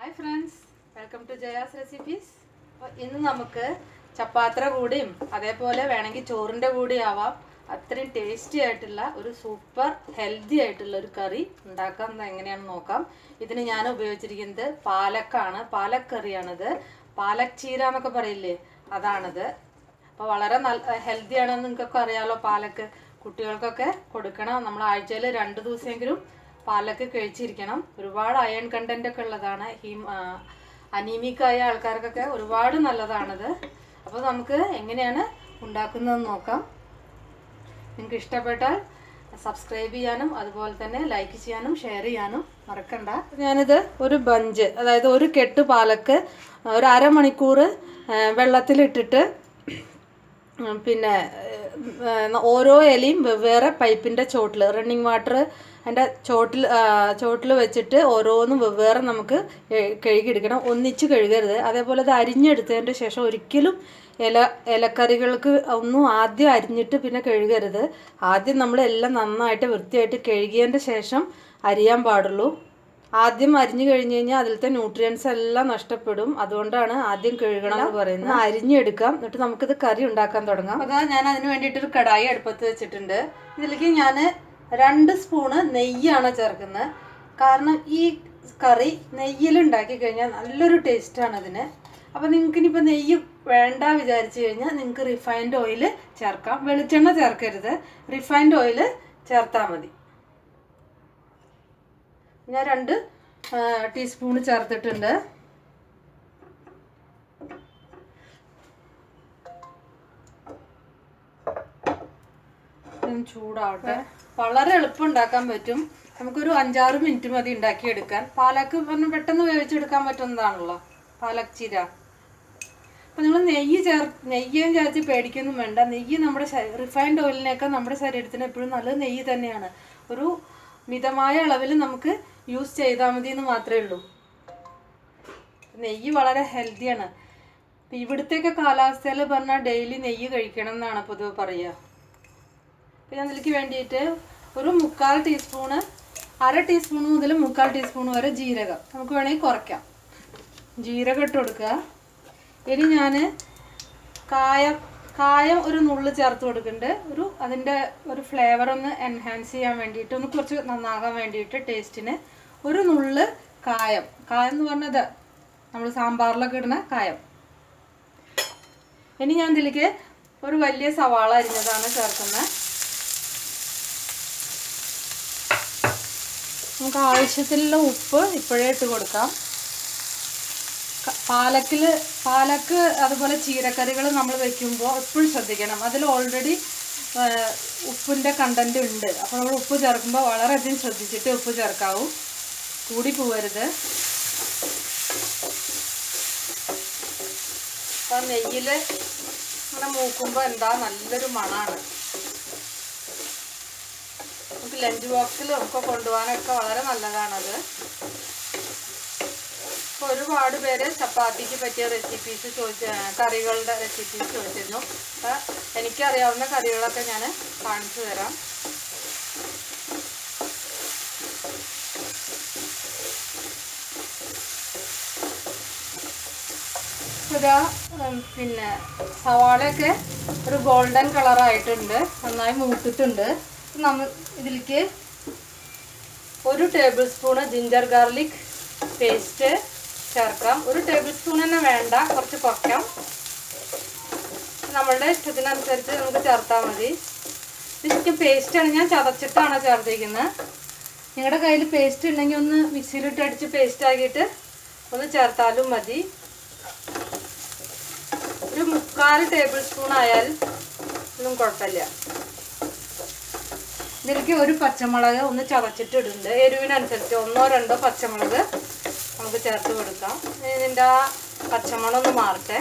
Hi friends welcome to Jaya's recipes അപ്പോൾ ഇന്ന് നമുക്ക് ചപ്പാത്ര കൂടിയും അതേപോലെ വേണമെങ്കിൽ ചോറിന്റെ കൂടി ആവാം. അത്രയും ടേസ്റ്റി ആയിട്ടുള്ള ഒരു സൂപ്പർ ഹെൽത്തി ആയിട്ടുള്ള ഒരു കറി ഉണ്ടാക്കാം എങ്ങനെയാണെന്ന് നോക്കാം. ഇതിന് ഞാൻ ഉപയോഗിച്ചിരിക്കുന്നത് പാലക്കാണ് പാലക് കറിയാണിത് പാലക് ചീര എന്നൊക്കെ പറയില്ലേ അതാണിത്. അപ്പോൾ വളരെ നല്ല ഹെൽത്തി ആണെന്ന് നിങ്ങൾക്കൊക്കെ അറിയാമല്ലോ പാലക്ക് കുട്ടികൾക്കൊക്കെ കൊടുക്കണം. നമ്മൾ ആഴ്ചയിൽ രണ്ട് ദിവസമെങ്കിലും പാലക്ക് കഴിച്ചിരിക്കണം. ഒരുപാട് അയൺ കണ്ടന്റ് ഒക്കെ ഉള്ളതാണ്. ഹീം അനീമിക് ആയ ആൾക്കാർക്കൊക്കെ ഒരുപാട് നല്ലതാണത്. അപ്പോൾ നമുക്ക് എങ്ങനെയാണ് ഉണ്ടാക്കുന്നതെന്ന് നോക്കാം. നിങ്ങൾക്ക് ഇഷ്ടപ്പെട്ടാൽ സബ്സ്ക്രൈബ് ചെയ്യാനും അതുപോലെ തന്നെ ലൈക്ക് ചെയ്യാനും ഷെയർ ചെയ്യാനും മറക്കണ്ട. ഞാനിത് ഒരു ബഞ്ച് അതായത് ഒരു കെട്ട് പാലക്ക് ഒരു അരമണിക്കൂർ വെള്ളത്തിലിട്ടിട്ട് പിന്നെ ഓരോ ഇലയും വെവ്വേറെ പൈപ്പിന്റെ ചോട്ടിൽ റണ്ണിങ് വാട്ടർ അതിന്റെ ചോട്ടിൽ ചോട്ടിൽ വെച്ചിട്ട് ഓരോന്നും വെവ്വേറെ നമുക്ക് കഴുകിയെടുക്കണം. ഒന്നിച്ച് കഴുകരുത്. അതേപോലെ അത് അരിഞ്ഞെടുത്തതിന്റെ ശേഷം ഒരിക്കലും ഇല ഇലക്കറികൾക്ക് ഒന്നും ആദ്യം അരിഞ്ഞിട്ട് പിന്നെ കഴുകരുത്. ആദ്യം നമ്മൾ എല്ലാം നന്നായിട്ട് വൃത്തിയായിട്ട് കഴുകിയതിന്റെ ശേഷം അരിയാൻ പാടുള്ളൂ. ആദ്യം അരിഞ്ഞു കഴിഞ്ഞു കഴിഞ്ഞാൽ അതിലത്തെ ന്യൂട്രിയൻസ് എല്ലാം നഷ്ടപ്പെടും. അതുകൊണ്ടാണ് ആദ്യം കഴുകണം എന്ന് പറയുന്നത്. അരിഞ്ഞെടുക്കാം. എന്നിട്ട് നമുക്കിത് കറി ഉണ്ടാക്കാൻ തുടങ്ങാം. അതാ ഞാൻ അതിന് വേണ്ടിയിട്ട് ഒരു കടായി അടുപ്പത്ത് വെച്ചിട്ടുണ്ട്. ഇതിലേക്ക് ഞാൻ രണ്ട് സ്പൂണ് നെയ്യാണ് ചേർക്കുന്നത്. കാരണം ഈ കറി നെയ്യിൽ ഉണ്ടാക്കി കഴിഞ്ഞാൽ നല്ലൊരു ടേസ്റ്റാണ് അതിന്. അപ്പോൾ നിങ്ങൾക്ക് ഇനിയിപ്പോൾ നെയ്യ് വേണ്ട വിചാരിച്ചു കഴിഞ്ഞാൽ നിങ്ങൾക്ക് റിഫൈൻഡ് ഓയിൽ ചേർക്കാം. വെളിച്ചെണ്ണ ചേർക്കരുത്. റിഫൈൻഡ് ഓയിൽ ചേർത്താൽ മതി. ഞാൻ രണ്ട് ടീസ്പൂൺ ചേർത്തിട്ടുണ്ട്. ചൂടാവട്ടെ. വളരെ എളുപ്പം ഉണ്ടാക്കാൻ പറ്റും. നമുക്കൊരു അഞ്ചാറ് മിനിറ്റ് മതി ഉണ്ടാക്കിയെടുക്കാൻ. പാലക്ക് പറഞ്ഞാൽ പെട്ടെന്ന് വേവിച്ചെടുക്കാൻ പറ്റുന്നതാണല്ലോ പാലക് ചീര. അപ്പം നിങ്ങൾ നെയ്യ് ചേർ നെയ്യും ചേർത്ത് പേടിക്കൊന്നും വേണ്ട. നെയ്യ് നമ്മുടെ റിഫൈൻഡ് ഓയിലിനേക്കാൾ നമ്മുടെ ശരീരത്തിന് എപ്പോഴും നല്ലത് നെയ്യ് തന്നെയാണ്. ഒരു മിതമായ അളവിൽ നമുക്ക് യൂസ് ചെയ്താൽ മതി എന്ന് മാത്രമേ ഉള്ളൂ. നെയ്യ് വളരെ ഹെൽത്തിയാണ് ഇവിടുത്തെയൊക്കെ കാലാവസ്ഥയിൽ പറഞ്ഞാൽ ഡെയിലി നെയ്യ് കഴിക്കണം എന്നാണ് പൊതുവെ പറയുക പിന്നെ അതിലേക്ക് വേണ്ടിയിട്ട് ഒരു മുക്കാൽ ടീസ്പൂണ് അര ടീസ്പൂൺ മുതൽ മുക്കാൽ ടീസ്പൂൺ വരെ ജീരകം നമുക്ക് വേണമെങ്കിൽ കുറയ്ക്കാം. ജീരകം ഇട്ട് കൊടുക്കുക. ഇനി ഞാൻ കായം കായം ഒരു നുള്ള് ചേർത്ത് കൊടുക്കുന്നുണ്ട്. ഒരു അതിന്റെ ഒരു ഫ്ലേവർ ഒന്ന് എൻഹാൻസ് ചെയ്യാൻ വേണ്ടിയിട്ട് ഒന്ന് കുറച്ച് നന്നാകാൻ വേണ്ടിയിട്ട് ടേസ്റ്റിന് ഒരു നുള്ള് കായം. കായം എന്ന് പറഞ്ഞത് നമ്മൾ സാമ്പാറിലൊക്കെ ഇടുന്ന കായം. ഇനി ഞാൻ ഇതിലേക്ക് ഒരു വലിയ സവാള അരിഞ്ഞതാണ് ചേർക്കുന്നത് നമുക്ക് ആവശ്യത്തിലുള്ള ഉപ്പ് ഇപ്പോഴേ ഇട്ട് കൊടുക്കാം. പാലക്കിൽ പാലക്ക് അതുപോലെ ചീരക്കറികൾ നമ്മൾ വെക്കുമ്പോൾ എപ്പോഴും ശ്രദ്ധിക്കണം. അതിൽ ഓൾറെഡി ഉപ്പിന്റെ കണ്ടന്റ് ഉണ്ട്. അപ്പോൾ നമ്മൾ ഉപ്പ് ചേർക്കുമ്പോൾ വളരെയധികം ശ്രദ്ധിച്ചിട്ട് ഉപ്പ് ചേർക്കാവൂ. കൂടി പോവരുത്. അപ്പം നെയ്യിൽ ഇങ്ങനെ മൂക്കുമ്പോൾ എന്താ നല്ലൊരു മണമാണ് നമുക്ക് ലഞ്ച് ബോക്സിലും ഒക്കെ കൊണ്ടുപോകാനൊക്കെ വളരെ നല്ലതാണത് ഇപ്പോൾ ഒരുപാട് പേര് ചപ്പാത്തിക്ക് പറ്റിയ റെസിപ്പീസ് ചോദിച്ച കറികളുടെ റെസിപ്പീസ് ചോദിച്ചിരുന്നു. അപ്പം എനിക്കറിയാവുന്ന കറികളൊക്കെ ഞാൻ കാണിച്ചു തരാം. ഇതാ പിന്നെ സവാളയൊക്കെ ഒരു ഗോൾഡൻ കളറായിട്ടുണ്ട് നന്നായി മൂത്തിട്ടുണ്ട്. നമ്മൾ ഇതിലേക്ക് ഒരു tablespoon ginger garlic paste ചേർക്കാം ഒരു ടേബിൾ സ്പൂൺ തന്നെ വേണ്ട കുറച്ച് കുറയ്ക്കാം. നമ്മളുടെ ഇഷ്ടത്തിനനുസരിച്ച് നമുക്ക് ചേർത്താൽ മതി. ഇതിലേക്ക് പേസ്റ്റാണ് ഞാൻ ചതച്ചിട്ടാണ് ചേർത്തിരിക്കുന്നത് നിങ്ങളുടെ കയ്യിൽ പേസ്റ്റ് ഉണ്ടെങ്കിൽ ഒന്ന് മിക്സിയിലിട്ട് അടിച്ച് പേസ്റ്റ് ആക്കിയിട്ട് ഒന്ന് ചേർത്താലും മതി. മുക്കാൽ ടേബിൾ സ്പൂൺ ആയാൽ ഒന്നും കുഴപ്പമില്ല. ഇതിലേക്ക് ഒരു പച്ചമുളക് ഒന്ന് ചതച്ചിട്ട് ഇടുന്നുണ്ട്. എരിവിനനുസരിച്ച് ഒന്നോ രണ്ടോ പച്ചമുളക് നമുക്ക് ചേർത്ത് കൊടുക്കാം. ഇതിന്റെ ആ പച്ചമുളക് ഒന്ന് മാറട്ടെ.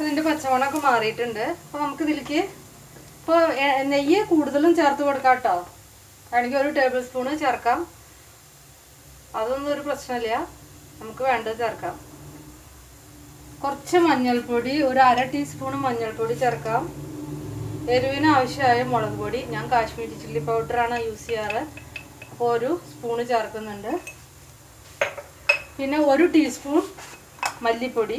ഇതിന്റെ പച്ചമുളകൊക്കെ മാറിയിട്ടുണ്ട്. അപ്പോൾ നമുക്ക് ഇതിലേക്ക് ഇപ്പോൾ നെയ്യ് കൂടുതലും ചേർത്ത് കൊടുക്കാം കേട്ടോ. വേണമെങ്കിൽ ഒരു ടേബിൾ സ്പൂണ് ചേർക്കാം. അതൊന്നും ഒരു പ്രശ്നമില്ല. നമുക്ക് വേണ്ടത് ചേർക്കാം. കുറച്ച് മഞ്ഞൾപ്പൊടി ഒരു അര ടീസ്പൂൺ മഞ്ഞൾപ്പൊടി ചേർക്കാം. എരിവിന് ആവശ്യമായ മുളക് പൊടി. ഞാൻ കാശ്മീരി ചില്ലി പൗഡറാണ് യൂസ് ചെയ്യാറ്. അപ്പോൾ ഒരു സ്പൂണ് ചേർക്കുന്നുണ്ട്. പിന്നെ ഒരു ടീസ്പൂൺ മല്ലിപ്പൊടി.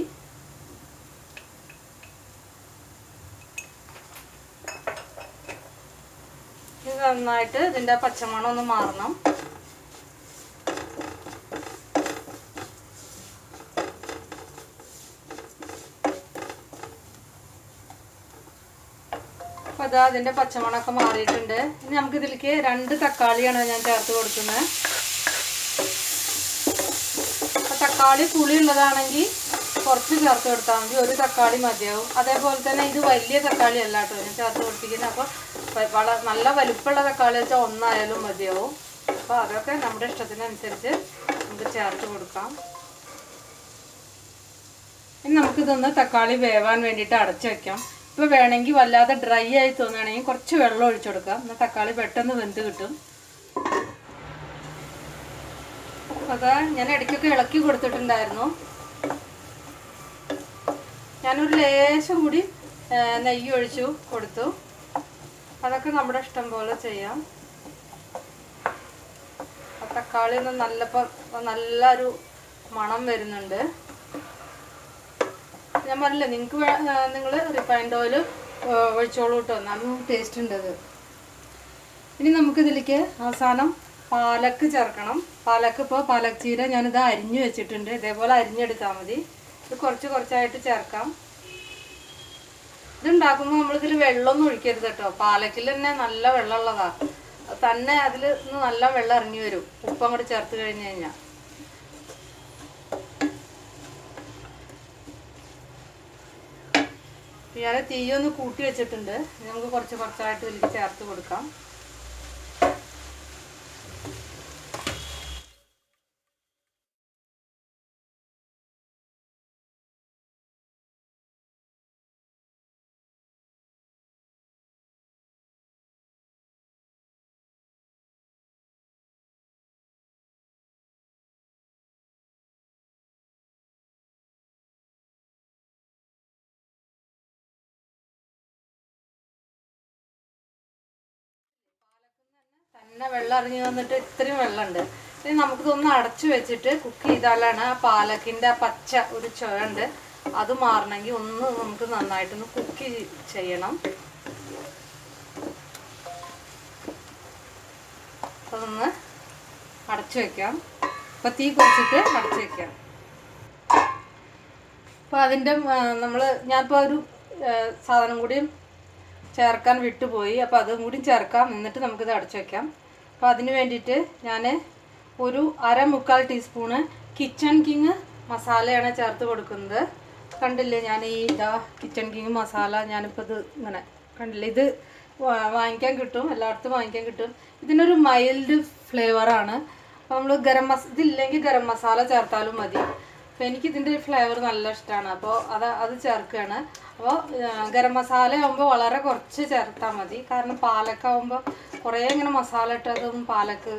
ഇത് നന്നായിട്ട് ഇതിന്റെ പച്ചമണം ഒന്ന് മാറണം. അപ്പോൾ അതാ അതിന്റെ പച്ചമുളകൊക്കെ മാറിയിട്ടുണ്ട്. ഇനി നമുക്ക് ഇതിലേക്ക് രണ്ട് തക്കാളിയാണ് ഞാൻ ചേർത്ത് കൊടുക്കുന്നത്. അപ്പോൾ തക്കാളി പുളി ഉള്ളതാണെങ്കിൽ കുറച്ച് ചേർത്ത് കൊടുത്താൽ മതി. ഒരു തക്കാളി മതിയാവും. അതേപോലെ തന്നെ ഇത് വലിയ തക്കാളി അല്ല കേട്ടോ ഞാൻ ചേർത്ത് കൊടുത്തിരിക്കുന്നത്. അപ്പോൾ വള നല്ല വലുപ്പുള്ള തക്കാളി വെച്ചാൽ ഒന്നായാലും മതിയാവും. അപ്പോൾ അതൊക്കെ നമ്മുടെ ഇഷ്ടത്തിനനുസരിച്ച് നമുക്ക് ചേർത്ത് കൊടുക്കാം. ഇനി നമുക്കിതൊന്ന് തക്കാളി വേവാൻ വേണ്ടിയിട്ട് അടച്ചു വെക്കാം. ഇപ്പോൾ വേണമെങ്കിൽ വല്ലാതെ ഡ്രൈ ആയി തോന്നുകയാണെങ്കിൽ കുറച്ച് വെള്ളം ഒഴിച്ചു കൊടുക്കാം. എന്നാൽ തക്കാളി പെട്ടെന്ന് വെന്ത് കിട്ടും. അതാ ഞാൻ ഇടയ്ക്കൊക്കെ ഇളക്കി കൊടുത്തിട്ടുണ്ടായിരുന്നു. ഞാനൊരു ലേശം കൂടി നെയ്യ് ഒഴിച്ചു കൊടുത്തു. അതൊക്കെ നമ്മുടെ ഇഷ്ടം പോലെ ചെയ്യാം. തക്കാളി ഒന്ന് നല്ലപ്പോൾ നല്ലൊരു മണം വരുന്നുണ്ട്. ഞാൻ പറഞ്ഞില്ല നിങ്ങൾക്ക് നിങ്ങൾ റിഫൈൻഡ് ഓയിൽ ഒഴിച്ചോളൂ കേട്ടോ നല്ല ടേസ്റ്റ് ഉണ്ട് അത് ഇനി നമുക്കിതിലേക്ക് അവസാനം പാലക്ക് ചേർക്കണം. പാലക്ക് ഇപ്പോൾ പാലക് ചീര ഞാനിത് അരിഞ്ഞു വെച്ചിട്ടുണ്ട്. ഇതേപോലെ അരിഞ്ഞെടുത്താൽ മതി. ഇത് കുറച്ച് കുറച്ചായിട്ട് ചേർക്കാം. ഇതുണ്ടാക്കുമ്പോൾ നമ്മളിതിൽ വെള്ളമൊന്നും ഒഴിക്കരുത് കേട്ടോ പാലക്കിൽ തന്നെ നല്ല വെള്ളമുള്ളതാണ് തന്നെ അതിൽ നിന്ന് നല്ല വെള്ളം ഇറങ്ങി വരും. ഉപ്പ് അങ്ങോട്ട് ചേർത്ത് കഴിഞ്ഞ് കഴിഞ്ഞാൽ ഞാൻ തീയൊന്ന് കൂട്ടി വെച്ചിട്ടുണ്ട്. നമുക്ക് കുറച്ച് കുറച്ചായിട്ട് ഇതിലേക്ക് ചേർത്ത് കൊടുക്കാം. തന്നെ വെള്ളം ഇറങ്ങി വന്നിട്ട് ഇത്രയും വെള്ളമുണ്ട്. ഇനി നമുക്കിതൊന്ന് അടച്ചു വെച്ചിട്ട് കുക്ക് ചെയ്താലാണ് ആ പാലക്കിന്റെ ആ പച്ച ഒരു ചുവണ്ട് അത് മാറണമെങ്കിൽ ഒന്ന് നമുക്ക് നന്നായിട്ടൊന്ന് കുക്ക് ചെയ്യണം. അതൊന്ന് അടച്ചു വെക്കാം. അപ്പം തീ കുറച്ചിട്ട് അടച്ചു വെക്കാം. അപ്പോൾ അതിന്റെ നമ്മൾ ഞാനിപ്പോൾ ഒരു സാധനം കൂടി ചേർക്കാൻ വിട്ടുപോയി. അപ്പോൾ അതും കൂടി ചേർക്കാം. എന്നിട്ട് നമുക്കിത് അടച്ചു വെക്കാം. അപ്പോൾ അതിന് വേണ്ടിയിട്ട് ഞാൻ ഒരു അര മുക്കാൽ ടീസ്പൂണ് കിച്ചൺ കിങ് മസാലയാണ് ചേർത്ത് കൊടുക്കുന്നത്. കണ്ടില്ലേ ഞാൻ ഈ ഇതാ കിച്ചൺ കിങ് മസാല ഞാനിപ്പോൾ ഇത് ഇങ്ങനെ കണ്ടില്ലേ? ഇത് വാങ്ങിക്കാൻ കിട്ടും എല്ലായിടത്തും വാങ്ങിക്കാൻ കിട്ടും. ഇതിനൊരു മൈൽഡ് ഫ്ലേവറാണ്. അപ്പോൾ നമ്മൾ ഗരം മസ ഇതില്ലെങ്കിൽ ഗരം മസാല ചേർത്താലും മതി. അപ്പോൾ എനിക്ക് ഇതിന്റെ ഫ്ലേവർ നല്ല ഇഷ്ടമാണ് അപ്പോൾ അത് അത് ചേർക്കുകയാണ് അപ്പോൾ ഗരം മസാല ആകുമ്പോൾ വളരെ കുറച്ച് ചേർത്താൽ മതി. കാരണം പാലക്ക ആകുമ്പോൾ കുറേ ഇങ്ങനെ മസാല ഇട്ടതും പാലക്ക്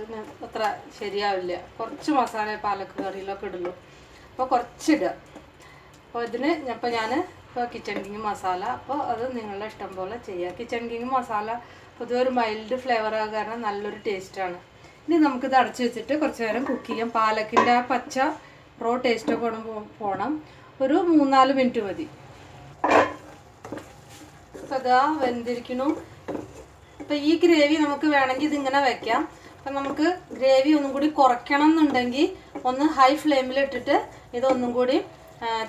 അത്ര ശരിയാവില്ല. കുറച്ച് മസാല പാലക്ക് കറിയിലൊക്കെ ഇടുള്ളൂ. അപ്പോൾ കുറച്ചിടുക അപ്പോൾ ഇതിന് അപ്പോൾ ഞാൻ ഇപ്പോൾ കിച്ചൺ കിങ് മസാല. അപ്പോൾ അത് നിങ്ങളുടെ ഇഷ്ടം പോലെ ചെയ്യുക കിച്ചൺ കിങ് മസാല പൊതുവെ ഒരു മൈൽഡ് ഫ്ലേവർ കാരണം നല്ലൊരു ടേസ്റ്റാണ് ഇനി നമുക്കിത് അടച്ചു വെച്ചിട്ട് കുറച്ച് നേരം കുക്ക് ചെയ്യാം. പാലക്കിന്റെ ആ പച്ച റോ ടേസ്റ്റൊക്കെ ഒക്കെ പോ- പോണം. ഒരു മൂന്നാൽ മിനിറ്റ് മതി. സദാ വെന്തിരിക്കണു അപ്പോൾ ഈ ഗ്രേവി നമുക്ക് വേണമെങ്കിൽ ഇതിങ്ങനെ വെക്കാം. അപ്പം നമുക്ക് ഗ്രേവി ഒന്നും കൂടി കുറയ്ക്കണം എന്നുണ്ടെങ്കിൽ ഒന്ന് ഹൈ ഫ്ലെയിമിൽ ഇട്ടിട്ട് ഇതൊന്നും കൂടി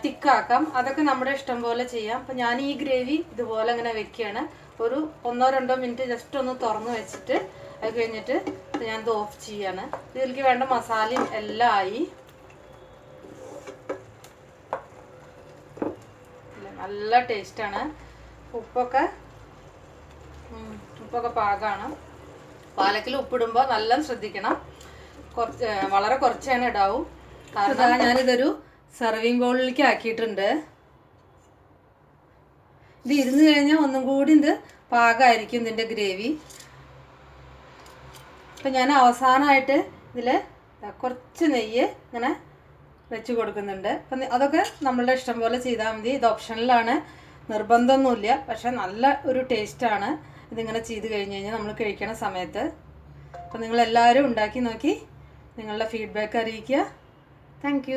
തിക്കാക്കാം അതൊക്കെ നമ്മുടെ ഇഷ്ടം പോലെ ചെയ്യാം. അപ്പം ഞാൻ ഈ ഗ്രേവി ഇതുപോലെ അങ്ങനെ വെക്കുകയാണ്. ഒരു ഒന്നോ രണ്ടോ മിനിറ്റ് ജസ്റ്റ് ഒന്ന് തുറന്ന് വെച്ചിട്ട് അത് കഴിഞ്ഞിട്ട് ഞാൻ ഇത് ഓഫ് ചെയ്യാണ്. ഇതിലേക്ക് വേണ്ട മസാലയും എല്ലാം ആയി. നല്ല ടേസ്റ്റാണ്. ഉപ്പൊക്കെ ഉപ്പൊക്കെ പാകമാണ് പാലക്കിൽ ഉപ്പിടുമ്പോൾ നല്ല ശ്രദ്ധിക്കണം. കുറച്ച് വളരെ കുറച്ചാണ് ഇടാവും. കാരണം ഞാനിതൊരു സെർവിങ് ബൗളിലേക്ക് ആക്കിയിട്ടുണ്ട്. ഇത് ഇരുന്ന് കഴിഞ്ഞാൽ ഒന്നും കൂടി ഇത് പാകമായിരിക്കും ഇതിന്റെ ഗ്രേവി. അപ്പം ഞാൻ അവസാനമായിട്ട് ഇതിൽ കുറച്ച് നെയ്യ് ഇങ്ങനെ വെച്ച് കൊടുക്കുന്നുണ്ട്. അപ്പം അതൊക്കെ നമ്മളുടെ ഇഷ്ടം പോലെ ചെയ്താൽ മതി. ഇത് ഓപ്ഷനിലാണ്. നിർബന്ധമൊന്നുമില്ല. പക്ഷേ നല്ല ഒരു ടേസ്റ്റാണ്. ഇതിങ്ങനെ ചെയ്ത് കഴിഞ്ഞ് കഴിഞ്ഞാൽ നമ്മൾ കഴിക്കണ സമയത്ത്. അപ്പം നിങ്ങളെല്ലാവരും ഉണ്ടാക്കി നോക്കി നിങ്ങളുടെ ഫീഡ്ബാക്ക് അറിയിക്കുക. താങ്ക്